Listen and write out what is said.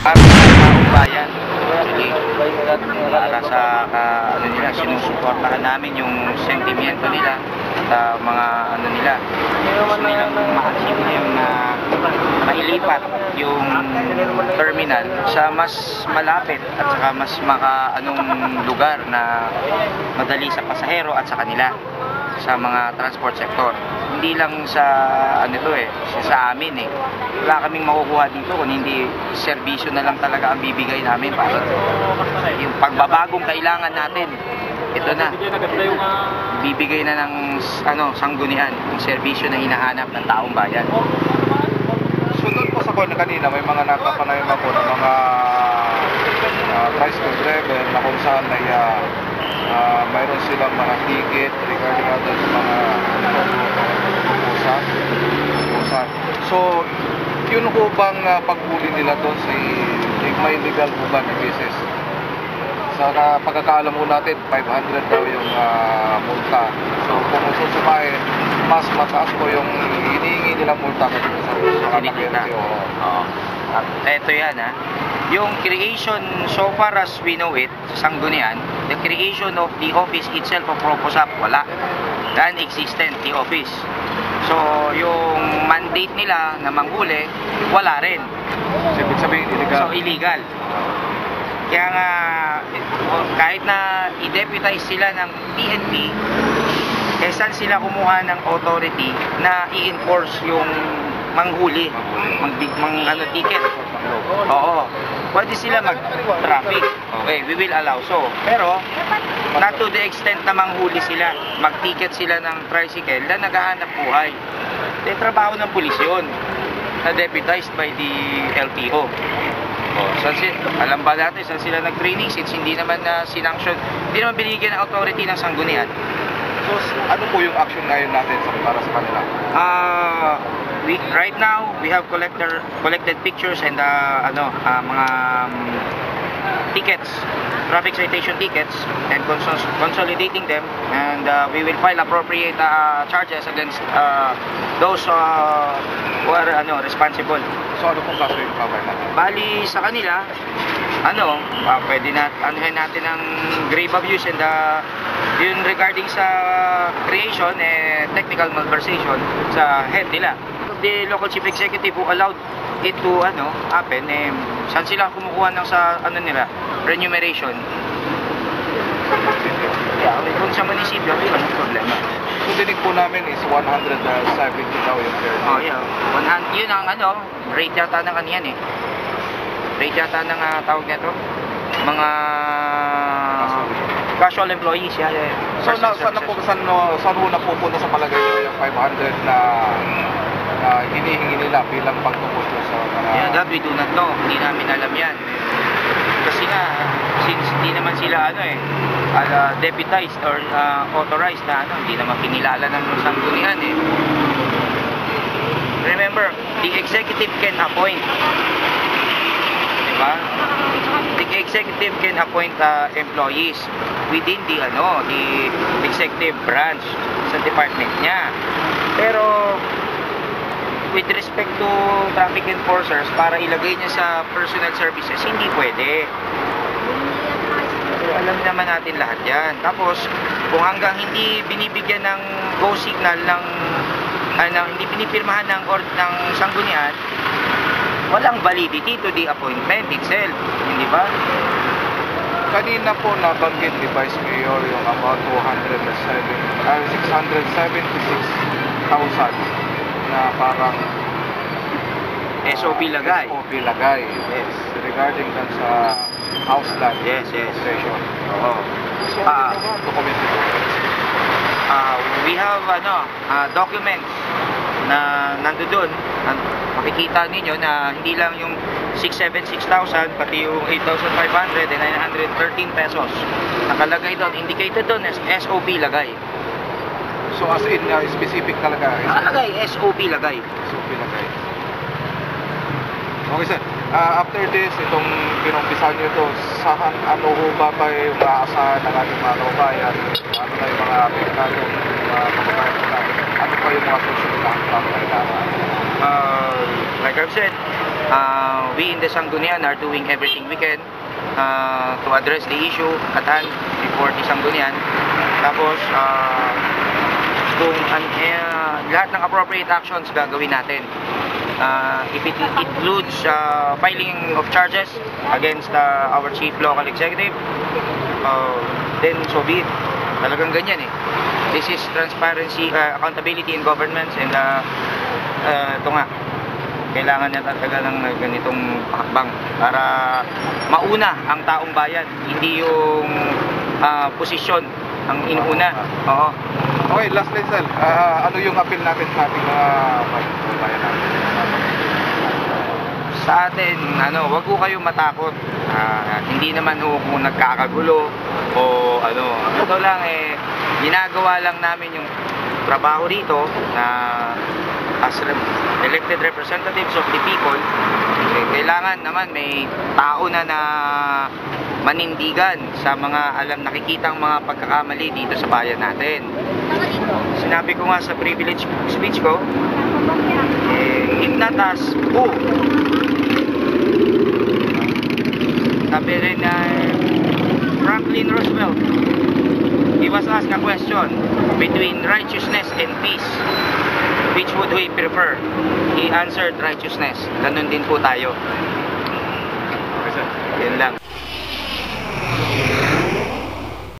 Para sa bayan. Actually, para sa ah, ano nila, sinusuportahan namin yung sentimento nila ah, mga ano nila. Gusto nilang na yung ah, mailipat yung terminal sa mas malapit at saka mas maka anong lugar na madali sa pasahero at sa kanila sa mga transport sector. Hindi lang sa ano to eh, sa- amin eh. Wala kaming makukuha dito kung hindi serbisyo na lang talaga ang bibigay namin para yung pagbabagong kailangan natin. Ito na. Bibigay na ng ano, sanggunian, yung serbisyo na hinahanap ng taong bayan. Doon po sa corner kanina, may mga nakapanayon ako ng mga uh, tricycle driver na kung saan ay ah, ah, mayroon silang mga ticket regarding other mga pupusan. pupusan. So, yun po bang ah, paghuli nila doon si may legal po ba na business? Sa uh, pagkakaalam mo natin, 500 daw yung ah, multa. So, kung susumahin, mas mataas po yung hinihingi nilang multa kasi sa mga. Oo. At eto yan ha. Yung creation, so far as we know it, sa Sanggunian, the creation of the office itself of Proposap, wala. Non-existent, the office. So, yung mandate nila na manghuli, wala rin. So, ibig sabihin, illegal. So, illegal. Kaya nga, kahit na i-deputize sila ng PNP, eh saan sila kumuha ng authority na i-enforce yung manghuli, mag, mang, ano, ticket. Oo. Pwede sila mag-traffic. Okay, we will allow so. Pero, not to the extent na manghuli sila. Mag-ticket sila ng tricycle na naghahanap buhay. Eh, trabaho ng pulis yun. Na deputized by the LTO. Oh, saan si, alam ba natin saan sila nag-training since hindi naman na sinanction, hindi naman binigyan ng authority ng sanggunian. So, ano po yung action ngayon natin sa, para sa kanila? Uh, we, right now, we have collector, collected pictures and uh, ano, uh, mga um, tickets, traffic citation tickets, and cons- consolidating them, and uh, we will file appropriate uh, charges against uh, those uh, who are ano, responsible. So, ano pong kaso yung cover natin? Bali sa kanila, ano, ah, pwede na anuhin natin ang grave abuse and uh, yun regarding sa creation eh technical malversation sa head nila. The local chief executive who allowed it to ano happen eh saan sila kumukuha ng sa ano nila remuneration? Yeah, kung sa munisipyo yun ang problema. So, dinig po namin is 170 daw yung oh yeah. 100 yun ang ano rate yata ng kaniyan eh. Rate yata ng ah, tawag nito. Mga casual employees yeah, yeah. So, na, saan na po, saan, no, saan ho napupunta sa palagay nyo yung 500 na, na hinihingi nila bilang pagtungkol po sa mga... Yeah, that we do not know. Hindi namin alam yan. Kasi nga, since hindi naman sila ano eh, uh, deputized or uh, authorized na ano, hindi naman kinilala ng sanggunian eh. Remember, the executive can appoint. Diba? The executive can appoint uh, employees within the ano, the executive branch sa department niya. Pero with respect to traffic enforcers para ilagay niya sa personal services, hindi pwede. Alam naman natin lahat yan. Tapos, kung hanggang hindi binibigyan ng go signal ng ano, hindi pinipirmahan ng, or, ng sanggunian, walang validity to the appointment itself. Hindi ba? Kanina po nabanggit ni Vice Mayor yung about 207, ah, 676,000 na parang SOP lagay. SOP lagay. Yes. Regarding dun sa house land Yes, yes. possession. Oo. So, Ah. ba dokumento po? uh, we have ano uh, documents na nandoon makikita ninyo na hindi lang yung 676,000 pati yung 8,500 and 913 pesos nakalagay doon indicated doon as SOP lagay So as in uh, specific talaga. nakalagay SOP lagay SOP lagay. Okay sir. Ah, after this, itong pinumpisan nyo ito, saan ano ho ba ba yung maaasahan ng ating mga kababayan? Ano na yung mga apektado, mga kababayan natin? Ano pa yung mga susunod na ang kailangan? uh, like I've said uh, we in the Sangguniang are doing everything we can uh, to address the issue at hand before the Sangguniang. Tapos, uh, kung an- eh, lahat ng appropriate actions gagawin natin. Uh, if it includes uh, filing of charges against uh, our chief local executive, uh, then so be it. Talagang ganyan eh. This is transparency, uh, accountability in governments and uh, uh, ito nga, kailangan niya talaga ng ganitong hakbang para mauna ang taong bayan, hindi yung uh, posisyon ang inuuna. Oo. Okay, last Sal. Ah, ano yung appeal natin sa ating mga bayan natin? sa atin, ano, wag ko kayo matakot. Ah, hindi naman ho kung nagkakagulo o ano. Ito lang eh, ginagawa lang namin yung trabaho rito na as rep- elected representatives of the people, eh, kailangan naman may tao na na manindigan sa mga alam nakikitang mga pagkakamali dito sa bayan natin. Sinabi ko nga sa privilege speech ko, eh, us, who? Sabi rin na Franklin Roosevelt, he was asked a question between righteousness and peace. Which would we prefer? He answered righteousness. Ganun din po tayo. Yun lang. Yeah.